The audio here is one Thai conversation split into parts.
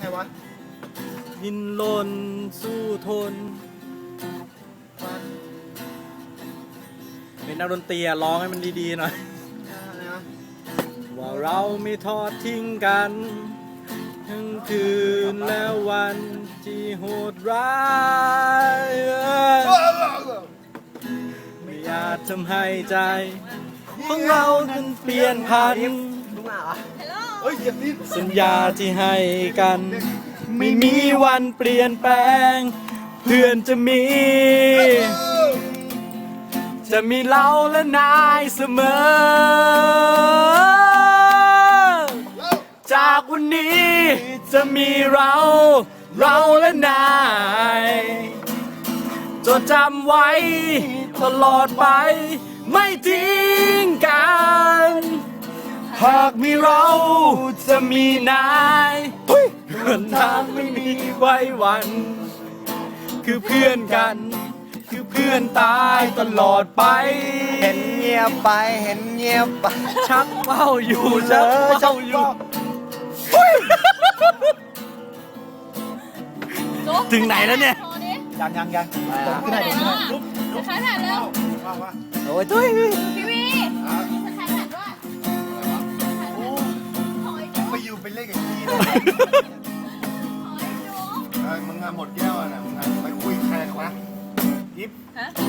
ไงวะดินรนสู้ทนมันเป็นนักดนตรีอะร้องให้มันดีๆหน่อย อะไรวะว่าเราไม่ทอดทิ้งกัน ทั้งคืนและวันที่โหดร้ายไม่อาจทำให้ใจ ของเรานั้นเปลี่ยนพัน มึงมาเหรอเฮ้ยเหยียบนิดสัญญาที่ให้กัน ไม่มีวันเปลี่ยนแปลง เพื่อนจะมี จะมีเราและนายเสมอ จากวันนี้จะมีเรา เราและนายจดจำไว้ ตลอดไป ไม่ทิ้งกัน หากมีเราจะมีนายเพื่อนทางไม่มีไว้วัน คือเพื่อนกัน คือเพื่อนตายตลอดไป เห็นเงียบไปเห็นเงียบไปชักเป้าอยู่ชักเป้าอยู่ ถึงไหนแล้วเนี่ย ยังยังยังขึ้นไหนแล้วอะสแครแผ่นเร็วโอ้ยตุ้ย พี่วี เลยขอไอ้จุ๊บเออมึงอะหมดแก้วอะนะมึงอะไปคุยใครกันวะยิบ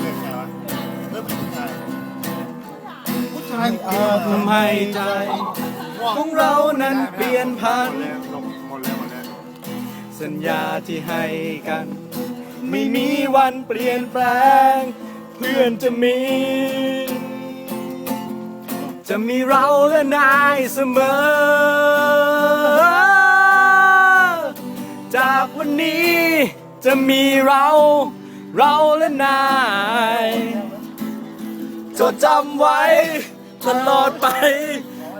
เรื่องใครวะเรื่องผู้ชายผู้ชายเออทำให้ใจ ของเรานั้นเปลี่ยนพัน หมดเลยหมดเลยสัญญาที่ให้กัน ไม่มีวันเปลี่ยนแปลง เพื่อนจะมี จะมีเราและนายเสมอ จากวันนี้จะมีเรา เราและนายจดจำไว้ตลอดไป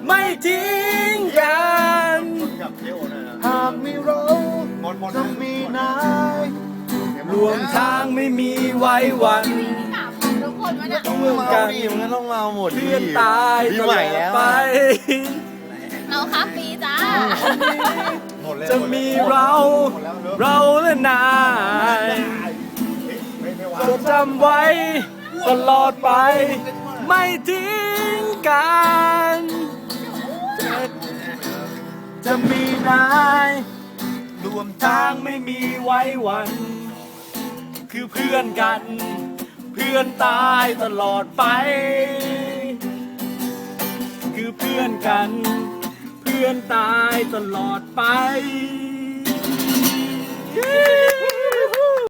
ไม่ทิ้งกันกับเทโอนะหากมีเราหมดหมดจะมีนายรวมทางไม่มีไว้วันมีสามคนทุกคนมันอะต้องมึงเอาดิมึงก็ต้องมาหมดดิเพื่อนตายปีตใหลม่อดแล้วไป เราครับปีจ้าหมดเลย จะมีเรา เราและนายจดจำไว้ ตลอดไป ไม่ทิ้งกัน จะมีนายรวมทางไม่มีไว้วัน คือเพื่อนกัน เพื่อนตายตลอดไป คือเพื่อนกัน เพื่อนตายตลอดไป